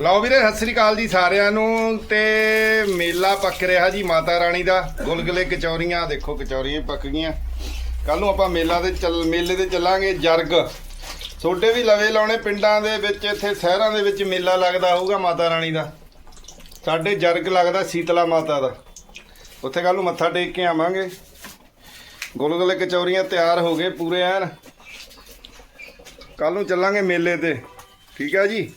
ਲਓ ਵੀਰੇ, ਸਤਿ ਸ੍ਰੀ ਅਕਾਲ ਜੀ ਸਾਰਿਆਂ ਨੂੰ ਤੇ ਮੇਲਾ ਪੱਕ ਰਿਹਾ ਜੀ ਮਾਤਾ ਰਾਣੀ ਦਾ। ਗੁਲਗੁਲੇ ਕਚੌਰੀਆਂ, ਦੇਖੋ ਕਚੌਰੀਆਂ ਪੱਕ ਗਈਆਂ। ਕੱਲ ਨੂੰ ਆਪਾਂ ਮੇਲਾ ਤੇ ਚੱਲ, ਮੇਲੇ ਤੇ ਚੱਲਾਂਗੇ ਜਰਗ। ਛੋਡੇ ਵੀ ਲਵੇ ਲਾਉਣੇ ਪਿੰਡਾਂ ਦੇ ਵਿੱਚ, ਇੱਥੇ ਸ਼ਹਿਰਾਂ ਦੇ ਵਿੱਚ ਮੇਲਾ ਲੱਗਦਾ ਹੋਊਗਾ ਮਾਤਾ ਰਾਣੀ ਦਾ। ਸਾਡੇ ਜਰਗ ਲੱਗਦਾ ਸੀਤਲਾ ਮਾਤਾ ਦਾ। ਉੱਥੇ ਕੱਲ ਨੂੰ ਮੱਥਾ ਟੇਕ ਕੇ ਆਵਾਂਗੇ। ਗੁਲਗੁਲੇ ਕਚੌਰੀਆਂ ਤਿਆਰ ਹੋ ਗਏ ਪੂਰੇ ਐਨ। ਕੱਲ ਨੂੰ ਚੱਲਾਂਗੇ ਮੇਲੇ ਤੇ। ਠੀਕ ਹੈ ਜੀ?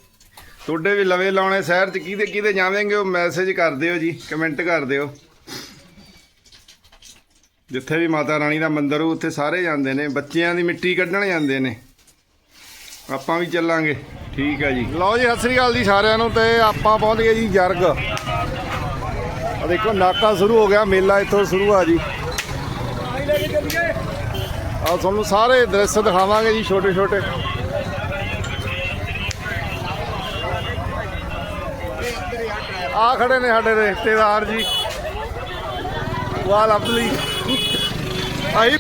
ਤੁਹਾਡੇ ਵੀ ਲਵੇ ਲਾਉਣੇ ਸ਼ਹਿਰ ਚ, ਕਿਹਦੇ ਕਿਹਦੇ ਜਾਵੇਂਗੇ ਉਹ ਮੈਸੇਜ ਕਰ ਦਿਓ ਜੀ ਕਮੈਂਟ ਕਰ ਦਿਓ। ਜਿੱਥੇ ਵੀ ਮਾਤਾ ਰਾਣੀ ਦਾ ਮੰਦਿਰ ਹੋ ਉੱਥੇ ਸਾਰੇ ਜਾਂਦੇ ਨੇ, ਬੱਚਿਆਂ ਦੀ ਮਿੱਟੀ ਕੱਢਣ ਜਾਂਦੇ ਨੇ। ਆਪਾਂ ਵੀ ਚੱਲਾਂਗੇ, ਠੀਕ ਹੈ ਜੀ। ਲਓ ਜੀ, ਸਤਿ ਸ੍ਰੀ ਅਕਾਲ ਜੀ ਸਾਰਿਆਂ ਨੂੰ ਤੇ ਆਪਾਂ ਪਹੁੰਚ ਗਏ ਜੀ ਜਰਗ। ਆ ਦੇਖੋ, ਨਾਕਾ ਸ਼ੁਰੂ ਹੋ ਗਿਆ, ਮੇਲਾ ਇੱਥੋਂ ਸ਼ੁਰੂ ਆ ਜੀ। ਆ ਤੁਹਾਨੂੰ ਸਾਰੇ ਦ੍ਰਿਸ਼ ਦਿਖਾਵਾਂਗੇ ਜੀ ਛੋਟੇ ਛੋਟੇ ਆ ਖੜੇ ਨੇ ਸਾਡੇ ਰਿਸ਼ਤੇਦਾਰ ਜੀ। ਵਾਲ ਅਬਦਲੀ ਆਈ।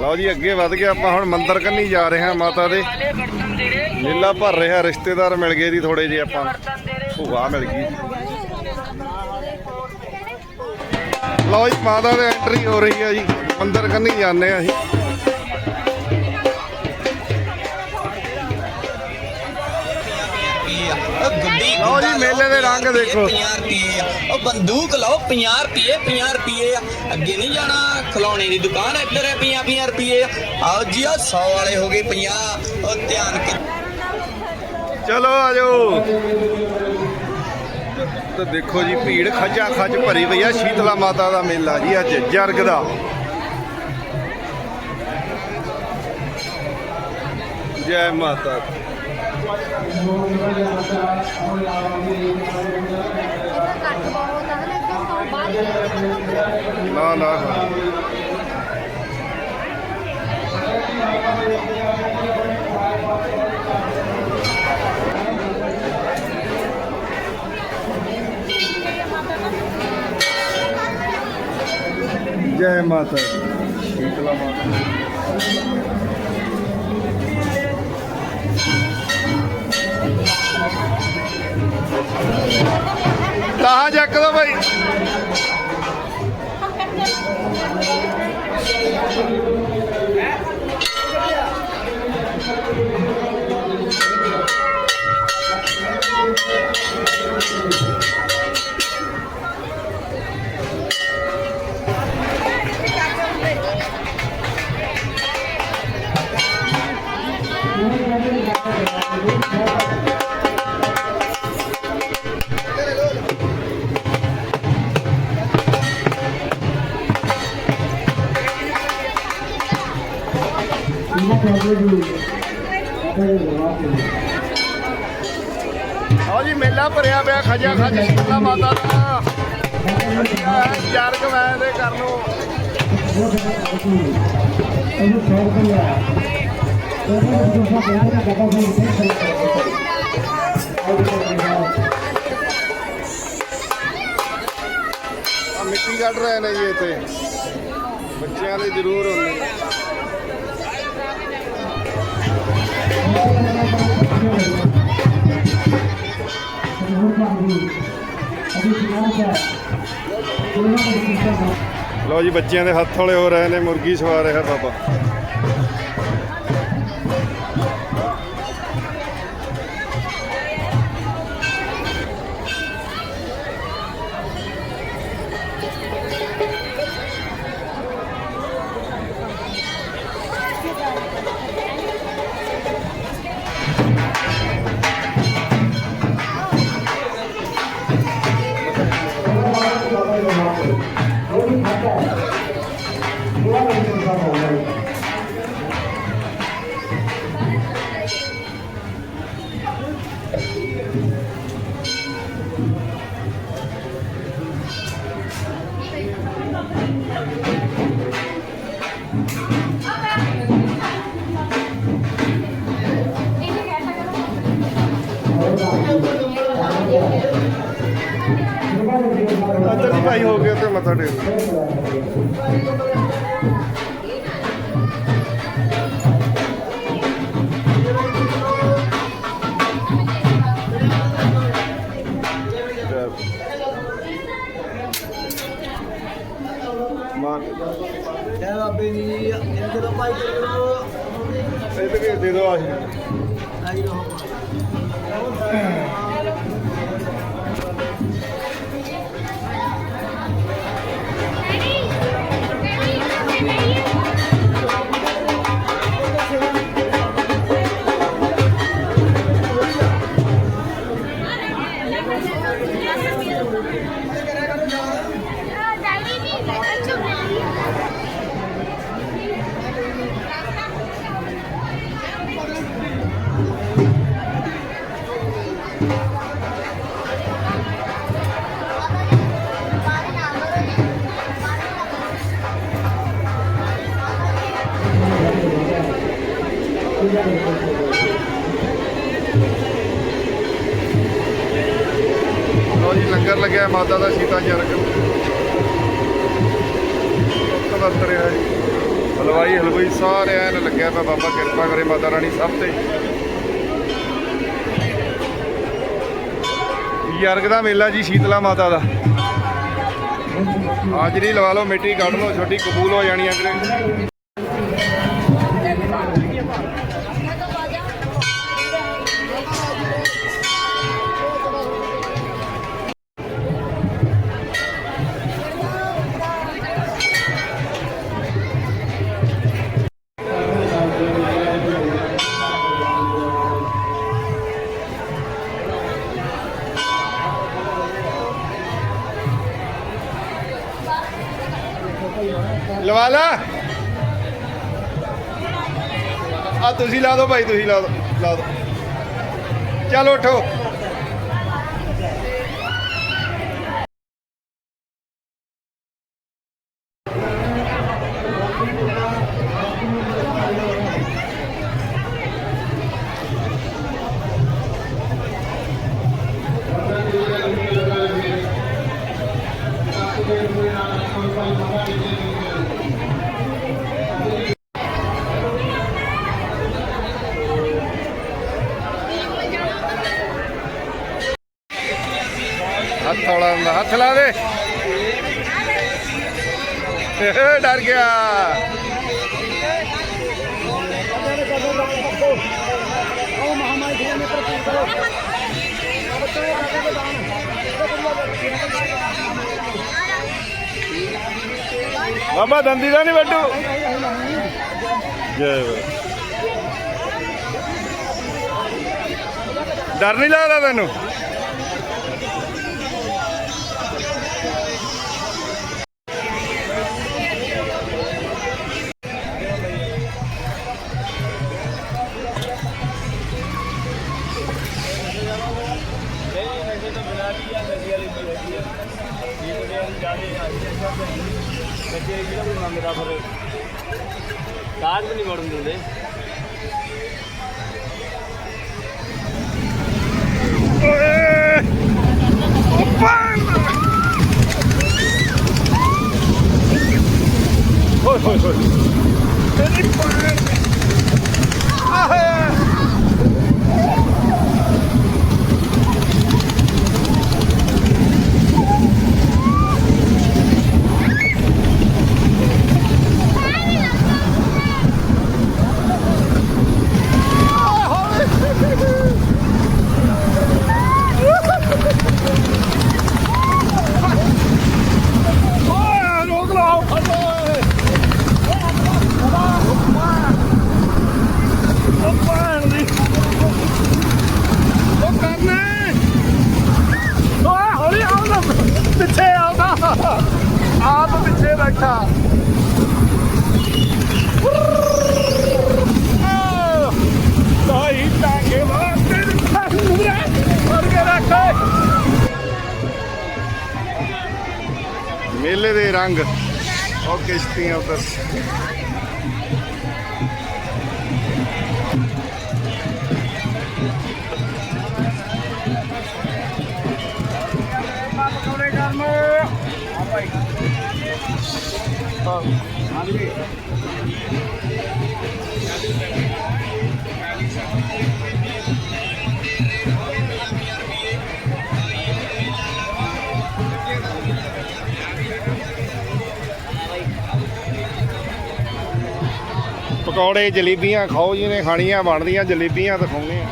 ਲਓ ਜੀ, ਅੱਗੇ ਵੱਧ ਗਏ ਆਪਾਂ ਹੁਣ ਮੰਦਰ ਕੰਨੀ ਜਾ ਰਹੇ ਹਾਂ ਮਾਤਾ ਦੇ। ਮੇਲਾ ਭਰ ਰਿਹਾ, ਰਿਸ਼ਤੇਦਾਰ ਮਿਲ ਗਏ ਜੀ ਥੋੜੇ ਜਿਹੇ ਆਪਾਂ ਭੂਆ ਮਿਲ ਗਈ। ਲਓ ਜੀ, ਮਾਤਾ ਦੇ ਐਂਟਰੀ ਹੋ ਰਹੀ ਹੈ ਜੀ। ਮੰਦਰ ਕੰਨੀ ਜਾਂਦੇ ਆ ਅਸੀਂ ਲਓ ਜੀ, ਮੇਲੇ ਦੇ ਰੰਗ ਦੇਖੋ। 50 ਰੁਪਏ। ਉਹ ਬੰਦੂਕ ਲਓ 50 ਰੁਪਏ 50 ਰੁਪਏ। ਅੱਗੇ ਨਹੀਂ ਜਾਣਾ ਖਿਲੌਣੇ ਦੀ ਦੁਕਾਨ ਇੱਧਰ ਹੈ 50 50 ਰੁਪਏ ਆਓ ਜੀ ਆ 100 ਵਾਲੇ ਹੋ ਗਏ 50 ਉਹ ਧਿਆਨ ਚਲੋ ਆਜੋ ਤੇ ਦੇਖੋ ਜੀ ਭੀੜ ਖੱਜਾ ਖੱਜ ਭਰੀ ਪਈ ਆ ਸ਼ੀਤਲਾ ਮਾਤਾ ਦਾ ਮੇਲਾ ਜੀ ਅੱਜ ਜਰਗ ਦਾ ਜੈ ਮਾਤਾ ਦੀ। ਘੱਟ ਬਹੁਤ ਆ ਨਾ ਕਿਉਂ ਲਾਹਾ ਚੱਕ ਦੋ ਭਾਈ। ਆਓ ਜੀ ਮੇਲਾ ਭਰਿਆ ਪਿਆ ਖਜਾ ਖਜ ਸ਼ੀਤਲਾ ਮਾਤਾ ਦਾ। ਵਧੀਆ ਹੈ, ਜਰਗ ਮੈਂ ਦੇ ਕਰ ਲੋ ਆ ਮਿੱਟੀ ਕੱਢ ਰਹੇ ਨੇ ਜੀ ਇੱਥੇ। ਬੱਚਿਆਂ ਦੇ ਜ਼ਰੂਰ ਹੁੰਦੇ। ਨੇ ਲਓ ਜੀ ਬੱਚਿਆਂ ਦੇ ਹੱਥ ਹੌਲੇ ਹੋ ਰਹੇ ਨੇ ਮੁਰਗੀ ਸਵਾ ਰਿਹਾ ਬਾਬਾ। Não, Thank you. ਸਫ਼ਾਈ ਹੋ ਗਈ ਤੇ ਮੱਥਾ ਟੇਕ ਜੈ ਬਾਬੇ ਜੀ ਇਹਨਾਂ ਦੇ ਭਾਈ ਕਰੋ ਇਹ ਤੇ ਦੇ ਦਿਓ ਆਸ਼ੀਰਵਾਦ। ਲੋ ਜੀ, ਲੰਗਰ ਲੱਗਿਆ ਮਾਤਾ ਦਾ ਸੀਤਾ ਜਰਗ ਤੁੱਕ ਵਰਤ ਰਿਹਾ ਜੀ ਹਲਵਾਈ ਹਲਵਾਈ ਸਾਰੇ ਐਨ ਲੱਗਿਆ ਪਿਆ, ਬਾਬਾ ਕਿਰਪਾ ਕਰੇ ਮਾਤਾ ਰਾਣੀ ਸਭ ਤੇ। ਯਰਗ ਦਾ ਮੇਲਾ ਜੀ, ਸ਼ੀਤਲਾ ਮਾਤਾ ਦਾ। ਹਾਜ਼ਰੀ ਲਵਾ ਲਓ, ਮਿੱਟੀ ਕੱਢ ਲਓ, ਛੋਟੀ ਕਬੂਲ ਹੋ ਜਾਣੀ ਅਗਰੇ ਤੁਸੀਂ ਲਾ ਦਿਓ ਭਾਈ ਤੁਸੀਂ ਲਾ ਦਿਓ ਲਾ ਦਿਓ। ਚਲੋ ਉਠੋ। ਹੱਥ ਹੌਲਾ ਹੁੰਦਾ, ਹੱਥ ਲਾ ਦੇ। ਡਰ ਗਿਆ। ਬਾਬਾ ਦੰਦੀ ਦਾ ਨਹੀਂ ਵੱਡੂ? ਜੈ ਡਰ ਨਹੀਂ ਲੱਗਦਾ ਤੈਨੂੰ? foi, foi, foi. Ele foi. Arre! ਮੇਲੇ ਦੇ ਰੰਗ ਉਹ ਕਿਸ਼ਤੀਆਂ ਉੱਤੇ ਪਕੌੜੇ ਜਲੇਬੀਆਂ ਖਾਓ ਜਿਹਨੇ ਖਾਣੀਆਂ ਬਣਦੀਆਂ ਜਲੇਬੀਆਂ ਦਿਖਾਉਂਦੇ ਆ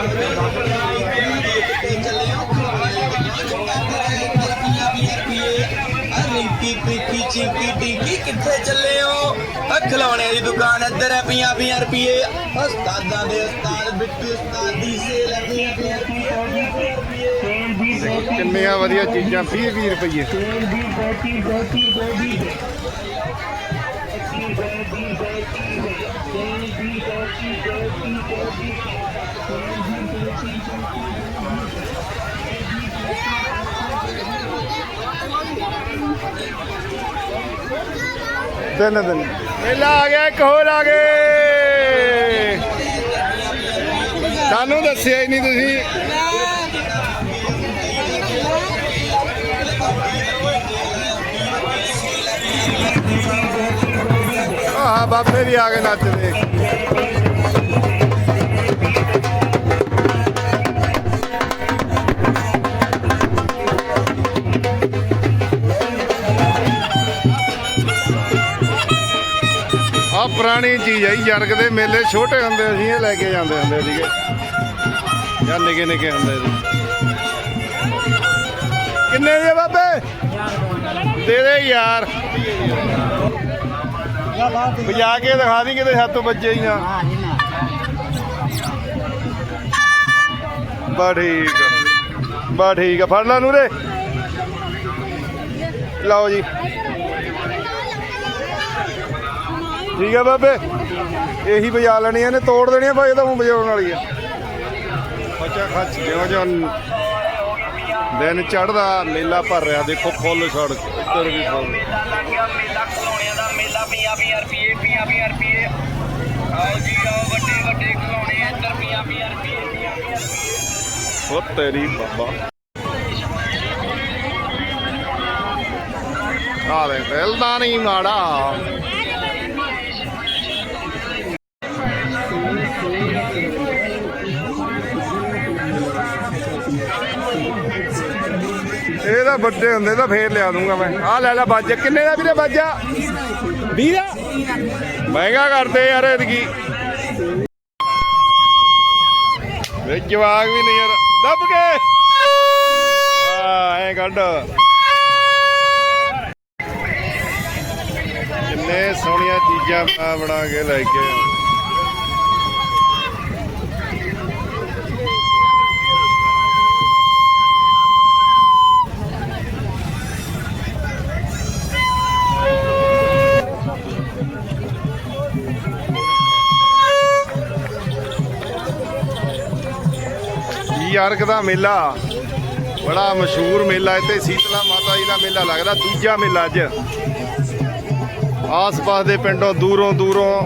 ਰਿੰਕੀ ਟਿੱਕੀ ਚਿੰਕੀ ਟਿੱਕੀ ਕਿੱਥੇ ਚੱਲੇ ਹੋ? ਆ ਖਿਲੌਣੇ ਦੀ ਦੁਕਾਨ ਇੱਧਰ ਹੈ 50 50 ਰੁਪਏ। ਉਸਤਾਦਾਂ ਦੇ ਉਸਤਾਦ ਬਿੱਟੂ ਉਸਤਾਦ ਦੀ ਸੇਲ ਹੈ 50 ਰੁਪਏ ਕਿੰਨੀਆਂ ਵਧੀਆ ਚੀਜ਼ਾਂ 20 20 ਰੁਪਏ ਤਿੰਨ ਦਿਨ। ਮੇਲਾ ਆ ਗਿਆ, ਇੱਕ ਹੋਰ ਆ ਗਏ। ਸਾਨੂੰ ਦੱਸਿਆ ਹੀ ਨਹੀਂ ਤੁਸੀਂ। ਆਹ, ਬਾਬੇ ਵੀ ਆ ਗਏ ਨੱਚਦੇ। ਆ ਪੁਰਾਣੀ ਚੀਜ਼ ਹੈ ਜਰਗ ਦੇ ਮੇਲੇ ਛੋਟੇ ਹੁੰਦੇ ਅਸੀਂ ਇਹ ਲੈ ਕੇ ਜਾਂਦੇ ਹੁੰਦੇ ਸੀਗੇ। ਜਾਂ ਨਿੱਕੇ ਨਿੱਕੇ ਹੁੰਦੇ ਸੀ। ਕਿੰਨੇ ਦੇ ਬਾਬੇ? ਦੇ ਦੇ ਯਾਰ। ਵਜਾ ਕੇ ਦਿਖਾ ਦੀ, ਕਿਤੇ ਹੱਥ ਵੱਜੇ ਹੀ ਨਾ ਬਾ ਠੀਕ ਬਾ ਠੀਕ ਆ। ਫੜ ਲਾ ਨੂਰੇ। ਲਓ ਜੀ। ਠੀਕ ਆ ਬਾਬੇ। ਇਹੀ ਵਜਾ ਲੈਣੀਆਂ ਨੇ ਤੋੜ ਦੇਣੀਆਂ ਭਾਈ, ਇਹ ਤਾਂ ਵਜਾਉਣ ਵਾਲੀ ਆ। ਬੱਚਾ ਖੱਚ ਜਿਉਂ ਜਿਉਂ ਦਿਨ ਚੜਦਾ ਮੇਲਾ ਭਰ ਰਿਹਾ, ਦੇਖੋ ਫੁੱਲ ਸੜਕ ਇੱਧਰ ਵੀ ਫੁੱਲ। ਮੇਲਾ ਲੱਗ ਦਾ ਮੇਲਾ 50 ਰੁਪਏ 50 ਰੁਪਏ ਆਓ ਜੀ ਆਓ ਵੱਡੇ ਵੱਡੇ ਖਿਲੌਣੇ ਇੱਧਰ 50 50 ਰੁਪਏ ਉਹ ਤੇਰੀ ਬਾਬਾ। ਆਲੇ ਦਿਲ ਦਾ ਨਹੀਂ ਮਾੜਾ। ਇਹ ਤਾਂ ਵੱਡੇ ਹੁੰਦੇ ਤਾਂ ਫੇਰ ਲਿਆ ਦੂੰਗਾ ਮੈਂ। ਆਹ ਲੈ ਲੈ ਬਾਜਾ। ਕਿੰਨੇ ਦਾ ਵੀਰੇ ਬਾਜਾ? 20 ਦਾ? ਮਹਿੰਗਾ ਕਰਦੇ ਯਾਰ ਇਹਦੀ ਵਿੱਚ ਜਵਾਗ ਵੀ ਨਹੀਂ ਯਾਰ। ਦੱਬ ਗਏ ਆ ਐ ਕੱਢ। ਕਿੰਨੇ ਸੋਹਣੀਆਂ ਚੀਜ਼ਾਂ ਬਣਾ ਬਣਾ ਕੇ ਲੈ ਕੇ ਆਏ। ਦਾ ਮੇਲਾ ਬੜਾ ਮਸ਼ਹੂਰ ਮੇਲਾ ਇੱਥੇ, ਸੀਤਲਾ ਮਾਤਾ ਜੀ ਦਾ ਮੇਲਾ ਲੱਗਦਾ, ਦੂਜਾ ਮੇਲਾ ਅੱਜ ਆਸ-ਪਾਸ ਦੇ ਪਿੰਡੋਂ ਦੂਰੋਂ ਦੂਰੋਂ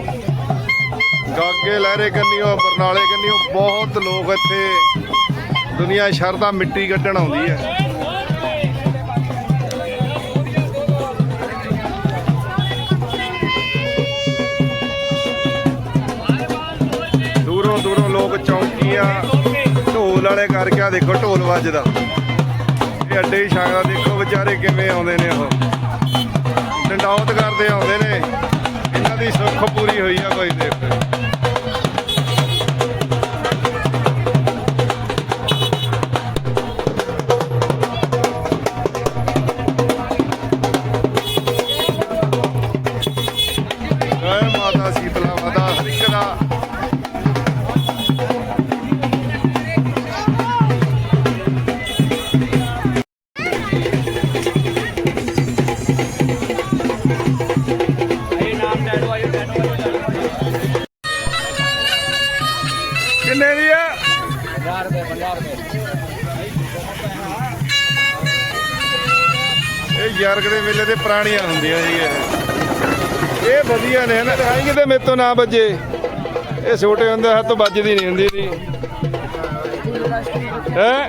ਗਾਗੇ, ਲਹਿਰੇ ਕੰਨੀਓ, ਬਰਨਾਲੇ ਕੰਨੀਓ, ਬਹੁਤ ਲੋਕ ਇੱਥੇ ਦੁਨੀਆ ਸ਼ਰਦਾ ਮਿੱਟੀ ਕੱਢਣ ਆਉਂਦੀ ਹੈ ਦੂਰੋਂ ਦੂਰੋਂ ਲੋਕ ਚੌਂਕੀਆਂ ਢੋਲ ਵਾਲੇ ਕਰਕੇ ਆ ਦੇਖੋ ਢੋਲ ਵੱਜਦਾ। ਇਹ ਅੱਡੇ ਹੀ ਛਾਂਗਾ ਦੇਖੋ ਵਿਚਾਰੇ ਕਿਵੇਂ ਆਉਂਦੇ ਨੇ ਉਹ। ਡੰਡੌਤ ਕਰਦੇ ਆਉਂਦੇ ਨੇ। ਇਹਨਾਂ ਦੀ ਸੁੱਖ ਪੂਰੀ ਹੋਈ ਆ ਕੋਈ ਦੇਖੋ ਕਿੰਨੇ ਦੀ ਆ? 50 ਰੁਪਏ 50 ਰੁਪਏ ਇਹ ਯਾਰਕ ਦੇ ਮੇਲੇ ਤੇ ਪੁਰਾਣੀਆਂ ਹੁੰਦੀਆਂ ਜੀ ਇਹ। ਵਧੀਆ ਨੇ ਨਾ ਦਿਖਾਈ ਕਿਤੇ ਮੇਰੇ ਤੋਂ ਨਾ ਵੱਜੇ। ਇਹ ਛੋਟੇ ਹੁੰਦੇ ਹੱਥ ਵੱਜਦੀ ਨਹੀਂ ਹੁੰਦੀ ਸੀ ਹੈ?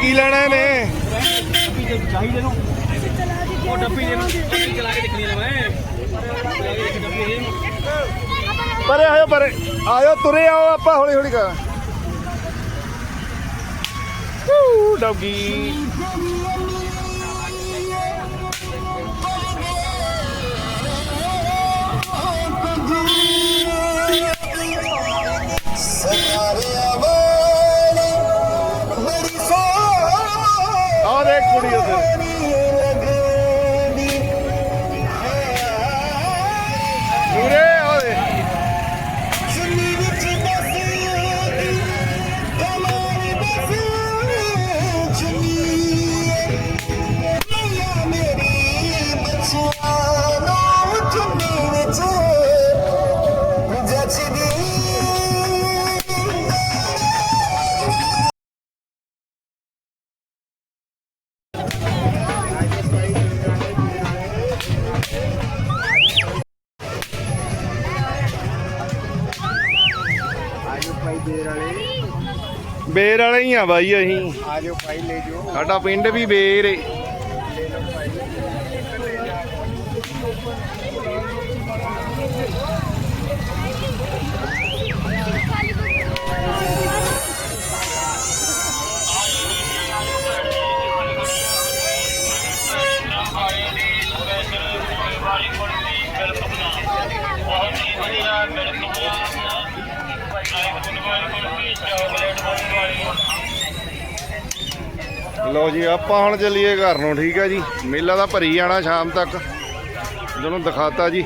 ਕੀ ਲੈਣਾ ਨੇ ਚਾਹੀਦੇ ਨੂੰ ਉਹ ਡੱਬੀ ਦੇ ਨੂੰ ਚਲਾ ਕੇ ਦੇਖਣੀ ਮੈਂ ਪਰੇ ਆਇਓ ਪਰੇ। ਆਇਓ, ਤੁਰੇ ਆਓ ਆਪਾਂ ਹੌਲੀ ਹੌਲੀ ਕਰ ਡੌਗੀ। ਹੀ ਆ ਬਾਈ ਅਸੀਂ। ਆਜੋ ਭਾਈ ਲੈ ਜਾਓ। ਸਾਡਾ ਪਿੰਡ ਵੀ ਬੇਰ ਏ। ਆਪਾਂ ਹੁਣ ਚੱਲੀਏ ਘਰ ਨੂੰ, ਠੀਕ ਹੈ ਜੀ। ਮੇਲਾ ਤਾਂ ਭਰੀ ਜਾਣਾ ਸ਼ਾਮ ਤੱਕ। ਜਿਹਨੂੰ ਦਿਖਾਤਾ ਜੀ।